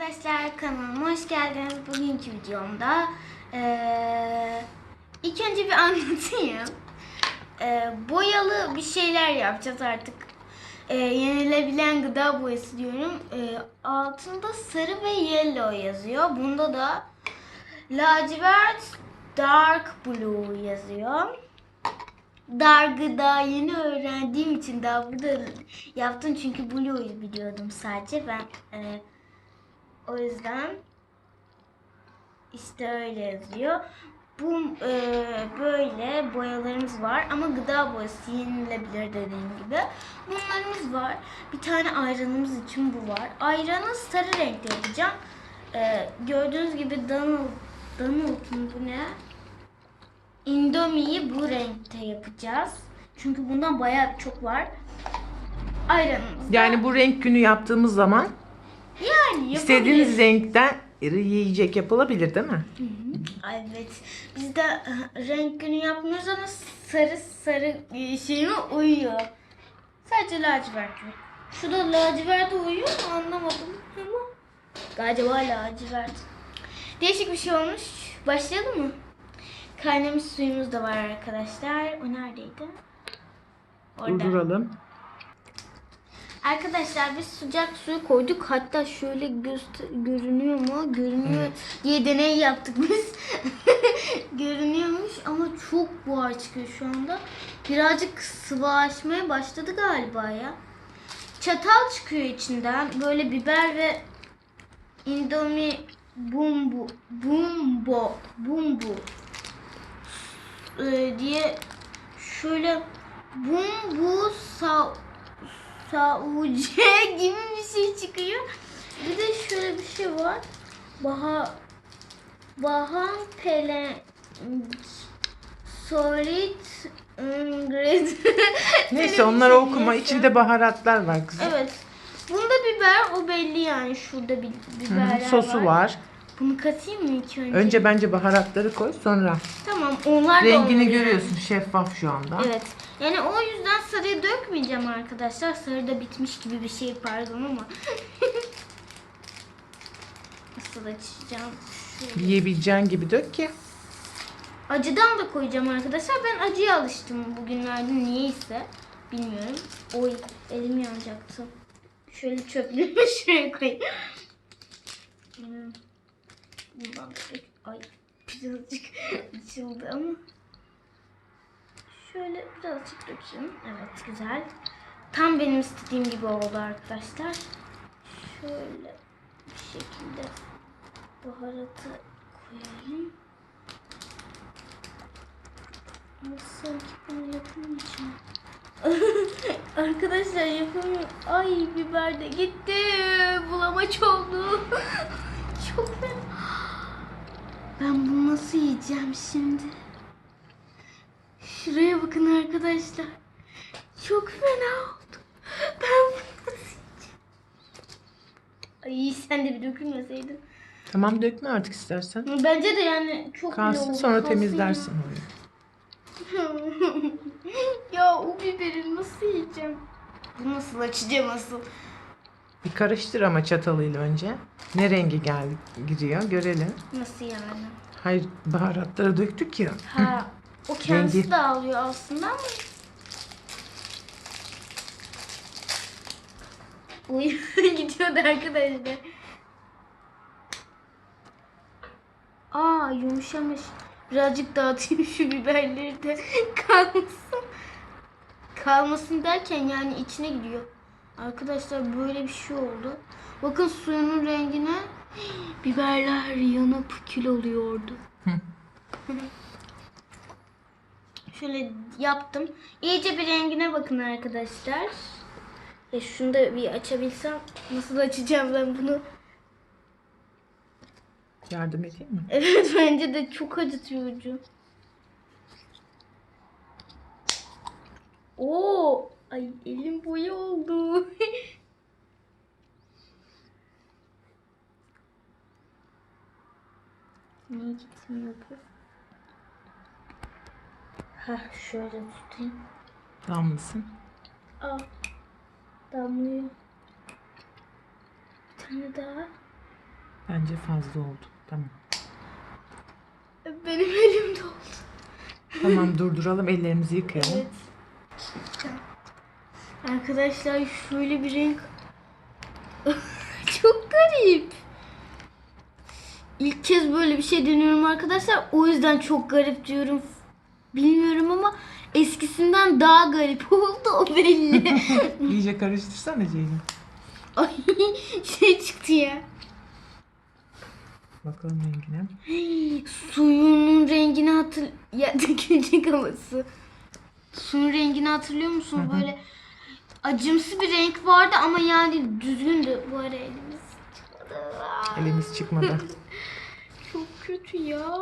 arkadaşlar kanalıma hoş geldiniz. Bugünkü videomda eee ilk önce bir anlatayım. Eee, boyalı bir şeyler yapacağız artık. Eee, yenilebilen gıda boyası diyorum. Eee, altında sarı ve yellow yazıyor. Bunda da lacivert dark blue yazıyor. Dar gıda yeni öğrendiğim için daha burada yaptım çünkü Blue'yu biliyordum sadece ben e, o yüzden işte öyle yazıyor. Bu e, böyle boyalarımız var ama gıda boyası yenilebilir dediğim gibi. Bunlarımız var. Bir tane ayranımız için bu var. Ayranı sarı renkte yapacağım. E, gördüğünüz gibi Donald, Donald'ın bu ne? Indomie'yi bu renkte yapacağız. Çünkü bundan bayağı çok var. Ayranımız. Yani bu renk günü yaptığımız zaman yani istediğiniz renkten yiyecek yapılabilir değil mi? Evet. Biz de renk günü yapmıyoruz ama sarı sarı e, şeyime uyuyor. Sadece lacivert yok. Şu da laciverte uyuyor mu anlamadım ama galiba lacivert. Değişik bir şey olmuş. Başlayalım mı? Kaynamış suyumuz da var arkadaşlar. O neredeydi? Orada. Durduralım. Arkadaşlar biz sıcak suyu koyduk. Hatta şöyle görünüyor mu? Görünüyor diye deney yaptık biz. Görünüyormuş ama çok buhar çıkıyor şu anda. Birazcık sıvılaşmaya başladı galiba ya. Çatal çıkıyor içinden. Böyle biber ve indomie bumbu bumbo bumbu e, diye şöyle bumbu sa sauce gibi bir şey çıkıyor. Bir de şöyle bir şey var. Baha Bahan pele solid ingredient. Neyse onları okuma. İçinde baharatlar var kızım. Evet. Bunda biber o belli yani şurada bir biberler hı, Sosu var. Bunu katayım mı ilk önce? Önce bence baharatları koy sonra. Tamam onlar da Rengini olmalı görüyorsun şeffaf şu anda. Yani. Evet. Yani o yüzden sarıyı dökmeyeceğim arkadaşlar. Sarı da bitmiş gibi bir şey pardon ama. Nasıl açacağım? Şöyle. Yiyebileceğin gibi dök ki. Acıdan da koyacağım arkadaşlar. Ben acıya alıştım bugünlerde niyeyse. Bilmiyorum. Oy elim yanacaktı. Şöyle çöplerimi şuraya koyayım. Hmm. Bundan ay birazcık açıldı ama. Şöyle birazcık dökeyim. Evet güzel. Tam benim istediğim gibi oldu arkadaşlar. Şöyle bir şekilde baharatı koyalım. Sanki bunu yapamayacağım. Arkadaşlar yapamıyorum. Ay biber de gitti. Bulamaç oldu. Çok fena. Ben bunu nasıl yiyeceğim şimdi? Şuraya bakın arkadaşlar. Çok fena oldu. Ben bunu nasıl? Ay sen de bir dökülmeseydin. Tamam dökme artık istersen. Bence de yani çok Kalsın oldu. sonra Kalsın temizlersin ya. orayı. ya o biberi nasıl yiyeceğim? Bu nasıl açacağım asıl? Bir karıştır ama çatalıyla önce. Ne rengi geldi giriyor görelim. Nasıl yani? Hayır baharatları döktük ya. Ha, o kendisi Rengi. de alıyor aslında ama. Uy gidiyordu arkadaşlar. Aa yumuşamış. Birazcık dağıtayım şu biberleri de kalmasın. Kalmasın derken yani içine gidiyor. Arkadaşlar böyle bir şey oldu. Bakın suyunun rengine biberler yanıp kül oluyordu. Şöyle yaptım. İyice bir rengine bakın arkadaşlar. Ya şunu da bir açabilsem nasıl açacağım ben bunu? Yardım edeyim mi? Evet bence de çok acıtıyor ucu. Oo, ay elim boya oldu. Niye gitmiyor bu? Hah şöyle tutayım. Damlasın. Aa, damlıyor. Bir tane daha. Bence fazla oldu. Tamam. Benim elimde oldu. Tamam durduralım ellerimizi yıkayalım. Evet. Arkadaşlar şöyle bir renk. Çok garip. İlk kez böyle bir şey deniyorum arkadaşlar. O yüzden çok garip diyorum. Bilmiyorum ama eskisinden daha garip oldu o belli. İyice karıştırsana Ceylin. Ay şey çıktı ya. Bakalım rengine. Suyunun rengini hatır... Ya dökülecek havası. Suyun rengini hatırlıyor musun? Böyle acımsı bir renk vardı ama yani düzgündü. Bu ara elimiz çıkmadı. Elimiz çıkmadı. Çok kötü ya.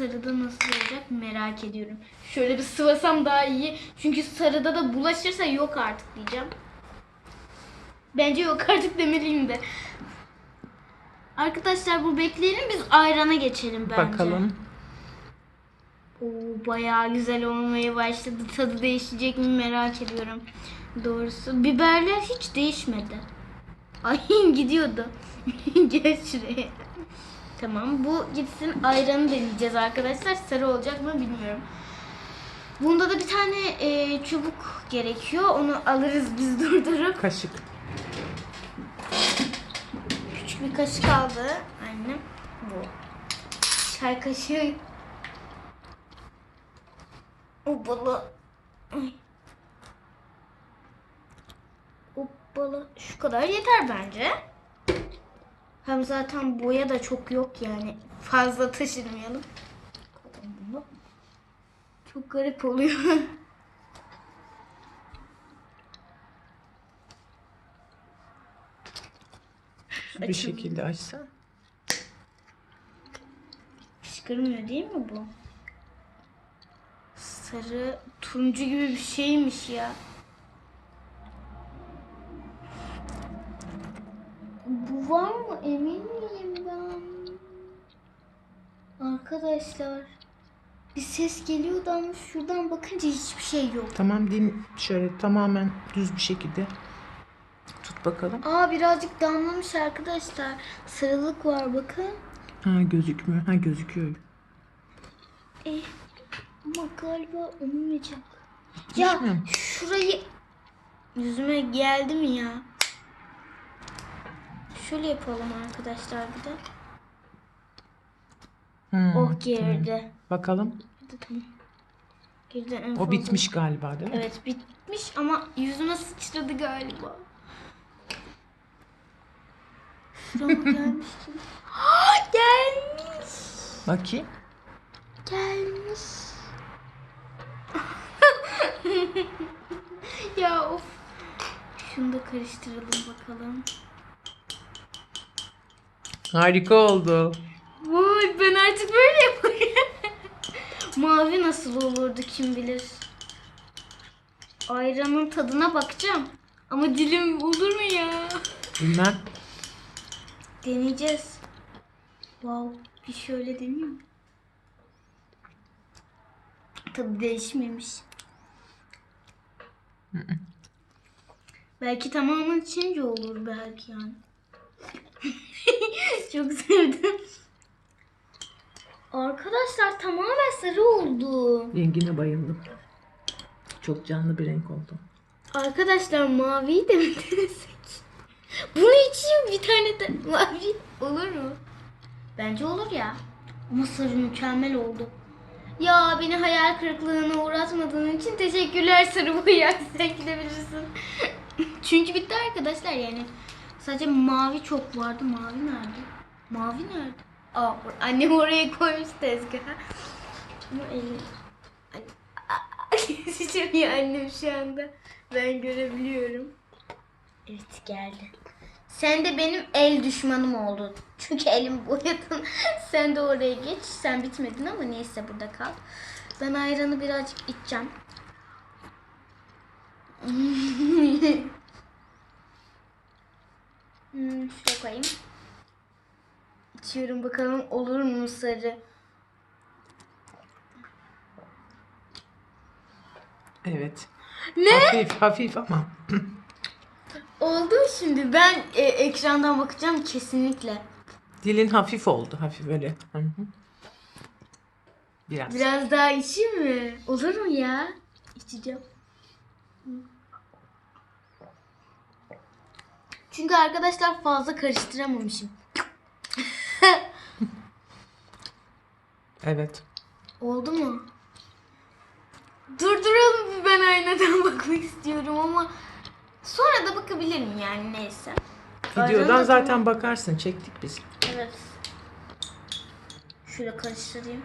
Sarıda nasıl olacak merak ediyorum. Şöyle bir sıvasam daha iyi. Çünkü sarıda da bulaşırsa yok artık diyeceğim. Bence yok artık demeliyim de. Arkadaşlar bu bekleyelim biz ayrana geçelim bence. Bakalım. Oo, bayağı güzel olmaya başladı. Tadı değişecek mi merak ediyorum. Doğrusu biberler hiç değişmedi. Ay gidiyordu. Gel şuraya. Tamam bu gitsin ayranı deneyeceğiz arkadaşlar. Sarı olacak mı bilmiyorum. Bunda da bir tane e, çubuk gerekiyor. Onu alırız biz durdurup. Kaşık. Küçük bir kaşık aldı annem. Bu. Çay kaşığı. Hoppala. Ay. Hoppala. Şu kadar yeter bence. Hem zaten boya da çok yok yani. Fazla taşırmayalım. Çok garip oluyor. Bir Açın. şekilde açsa. Fışkırmıyor değil mi bu? Sarı, turuncu gibi bir şeymiş ya. Bu var mı emin miyim ben? Arkadaşlar bir ses geliyordu ama şuradan bakınca hiçbir şey yok. Tamam din şöyle tamamen düz bir şekilde tut bakalım. Aa birazcık damlamış arkadaşlar. Sarılık var bakın. Ha gözükmüyor. Ha gözüküyor. Eh, ama galiba olmayacak. Ya Düşmüyor mu? şurayı yüzüme geldi mi ya? Şöyle yapalım arkadaşlar bir de. Hmm, Oh girdi. tamam. Bakalım. Girdi tamam. Girdi en O fazla. bitmiş galiba değil mi? Evet bitmiş ama yüzüme sıçradı galiba. Şurama gelmişti. Gelmiş. Bakayım. Gelmiş. ya of. Şunu da karıştıralım bakalım. Harika oldu. Vay ben artık böyle. Mavi nasıl olurdu kim bilir. Ayranın tadına bakacağım. Ama dilim olur mu ya? Bilmem. Deneyeceğiz. Wow. Bir şöyle deneyeyim mi? Tadı değişmemiş. belki tamamen içince olur belki yani. Çok sevdim. Arkadaşlar tamamen sarı oldu. Rengine bayıldım. Çok canlı bir renk oldu. Arkadaşlar maviyi de mi denesek? Bunu içeyim bir tane de mavi olur mu? Bence olur ya. Ama sarı mükemmel oldu. Ya beni hayal kırıklığına uğratmadığın için teşekkürler sarı boya. Sen gidebilirsin. Çünkü bitti arkadaşlar yani. Sadece mavi çok vardı. Mavi nerede? Mavi nerede? Aa, annem oraya koymuş tezgaha. Ama eli... Keseceğim annem şu anda. Ben görebiliyorum. Evet geldi. Sen de benim el düşmanım oldun. Çünkü elim boyadın. Sen de oraya geç. Sen bitmedin ama neyse burada kal. Ben ayranı birazcık içeceğim. hmm, şuraya koyayım. İçiyorum bakalım olur mu sarı. Evet. Ne? Hafif hafif ama. Oldu mu şimdi? Ben e, ekrandan bakacağım kesinlikle. Dilin hafif oldu. Hafif öyle. Hı hı. Biraz. Biraz daha içeyim mi? Olur mu ya? İçeceğim. Çünkü arkadaşlar fazla karıştıramamışım. Evet. Oldu mu? Durduralım bir ben aynadan bakmak istiyorum ama sonra da bakabilirim yani neyse. Videodan de zaten bakarsın. Çektik biz. Evet. Şöyle karıştırayım.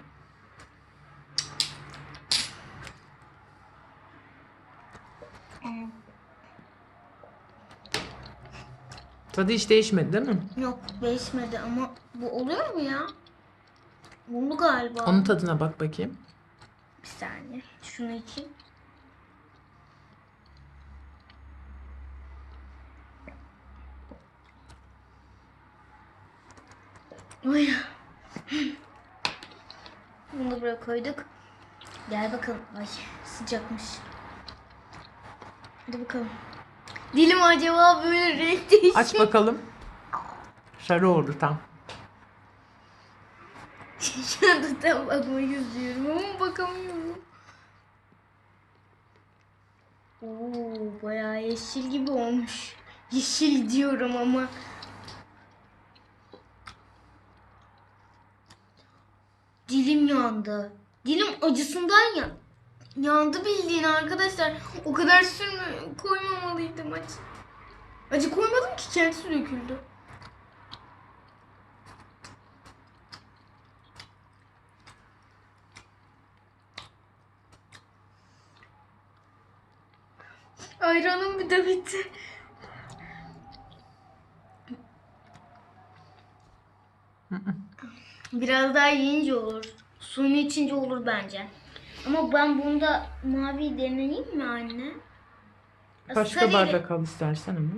Tadı hiç değişmedi değil mi? Yok değişmedi ama bu oluyor mu ya? Bunu galiba. Onun tadına bak bakayım. Bir saniye. Şunu içeyim. Oy. Bunu da buraya koyduk. Gel bakalım. Ay sıcakmış. Hadi bakalım. Dilim acaba böyle renk değişti. Aç bakalım. Sarı oldu tam. Şu anda tam bakmak istiyorum ama bakamıyorum. Oo, bayağı yeşil gibi olmuş. Yeşil diyorum ama. Dilim yandı. Dilim acısından ya. Yandı bildiğin arkadaşlar. O kadar sürme koymamalıydım acı. Acı koymadım ki kendisi döküldü. Ayranım bir de bitti. Biraz daha yiyince olur. Suyunu içince olur bence. Ama ben bunda mavi deneyeyim mi anne? Başka Sarı- bardak al istersen ama.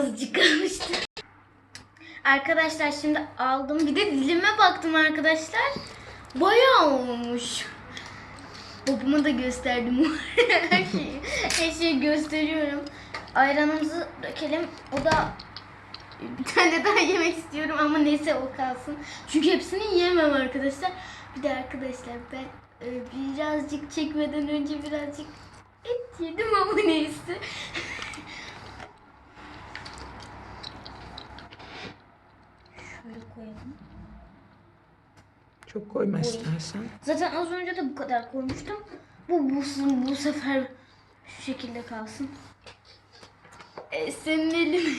Azıcık kalmıştı. Arkadaşlar şimdi aldım. Bir de dilime baktım arkadaşlar. Bayağı olmuş. Babama da gösterdim. her şeyi, her şeyi gösteriyorum. Ayranımızı dökelim. O da bir tane daha yemek istiyorum ama neyse o kalsın. Çünkü hepsini yiyemem arkadaşlar. Bir de arkadaşlar ben e, birazcık çekmeden önce birazcık et yedim ama neyse. Şöyle koyalım. Çok koyma istersen. Zaten az önce de bu kadar koymuştum. Bu bu, bu sefer şu şekilde kalsın. E, senin elin.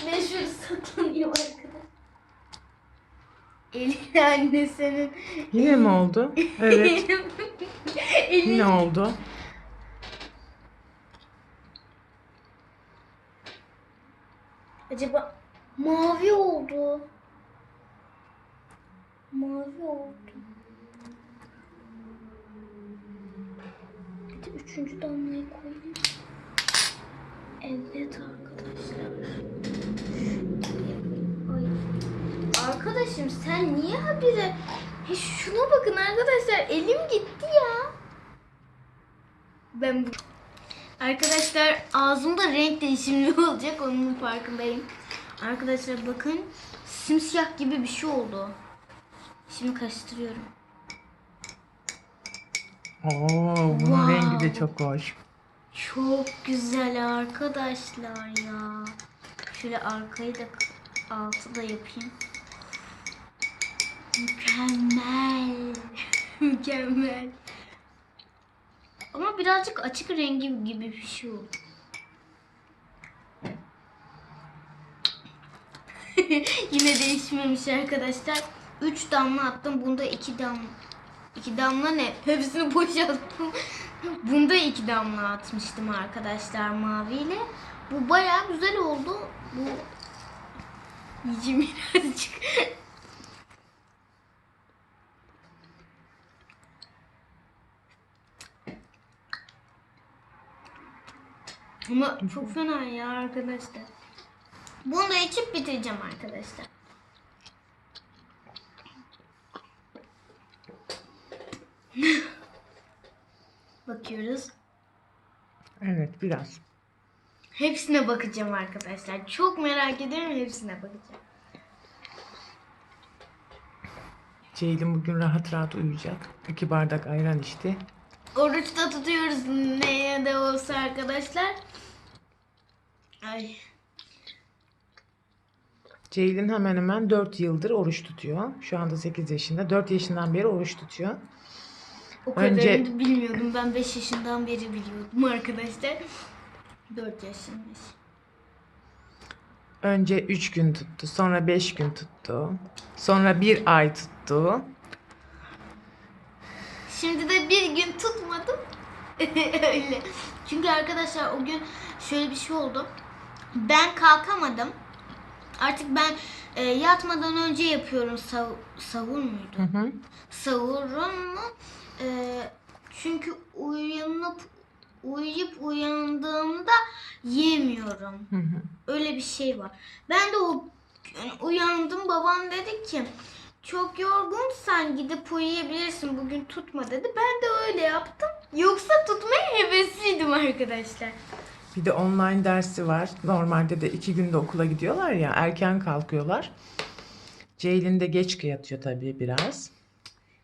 Şöyle saklanıyor arkadaş. Elin anne senin. Yine mi oldu? Evet. Elin. Yine oldu. Acaba mavi oldu. Mavi oldu. Bir de üçüncü damlayı koyayım. Evet arkadaşlar. Ay. Arkadaşım sen niye habire... He şuna bakın arkadaşlar elim gitti ya. Ben bu... Arkadaşlar ağzımda renk değişimli olacak onun farkındayım. Arkadaşlar bakın simsiyah gibi bir şey oldu. Şimdi karıştırıyorum. Oo, bunun Wow. rengi de çok hoş. Çok güzel arkadaşlar ya. Şöyle arkayı da altı da yapayım. Mükemmel. Mükemmel. Ama birazcık açık rengi gibi bir şey oldu. Yine değişmemiş arkadaşlar. 3 damla attım. Bunda 2 damla. 2 damla ne? Hepsini boşalttım. Bunda 2 damla atmıştım arkadaşlar maviyle. Bu bayağı güzel oldu. Bu yiyeceğim birazcık. Ama çok fena ya arkadaşlar. Bunu da içip bitireceğim arkadaşlar. Bakıyoruz. Evet biraz. Hepsine bakacağım arkadaşlar. Çok merak ediyorum hepsine bakacağım. Ceylin bugün rahat rahat uyuyacak. İki bardak ayran içti. Oruçta tutuyoruz neye de olsa arkadaşlar. Ay. Ceylin hemen hemen 4 yıldır oruç tutuyor. Şu anda 8 yaşında. 4 yaşından beri oruç tutuyor. O kadarını Önce- bilmiyordum. Ben 5 yaşından beri biliyordum arkadaşlar. 4 yaşındaymış. Önce 3 gün tuttu. Sonra 5 gün tuttu. Sonra 1 ay tuttu. Şimdi de bir gün tutmadım. Öyle. Çünkü arkadaşlar o gün şöyle bir şey oldu. Ben kalkamadım. Artık ben e, yatmadan önce yapıyorum sav- savur muydu? Hı hı. Savurumu e, çünkü uyanıp uyuyup uyandığımda yemiyorum. Hı hı. Öyle bir şey var. Ben de o uyandım. Babam dedi ki çok yorgunsan gidip uyuyabilirsin. Bugün tutma dedi. Ben de öyle yaptım. Yoksa tutmaya hevesliydim arkadaşlar. Bir de online dersi var. Normalde de 2 günde okula gidiyorlar ya. Erken kalkıyorlar. Ceylin de geç yatıyor tabii biraz.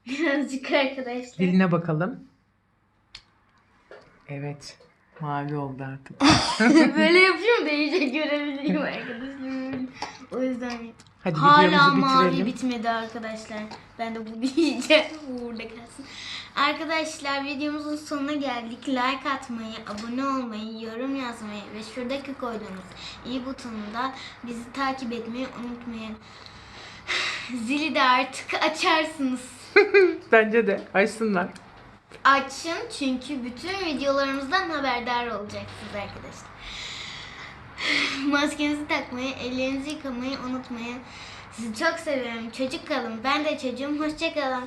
Birazcık arkadaşlar. Diline bakalım. Evet. Mavi oldu artık. Böyle yapıyorum da iyice görebileyim arkadaşlar. O yüzden Hadi hala videomuzu mavi bitmedi arkadaşlar. Ben de bu diyeceğim. Bu burada kalsın. Arkadaşlar videomuzun sonuna geldik. Like atmayı, abone olmayı, yorum yazmayı ve şuradaki koyduğumuz iyi butonunda bizi takip etmeyi unutmayın. Zili de artık açarsınız. Bence de. Açsınlar. Açın çünkü bütün videolarımızdan haberdar olacaksınız arkadaşlar. Maskenizi takmayı, ellerinizi yıkamayı unutmayın. Sizi çok seviyorum. Çocuk kalın. Ben de çocuğum. Hoşçakalın.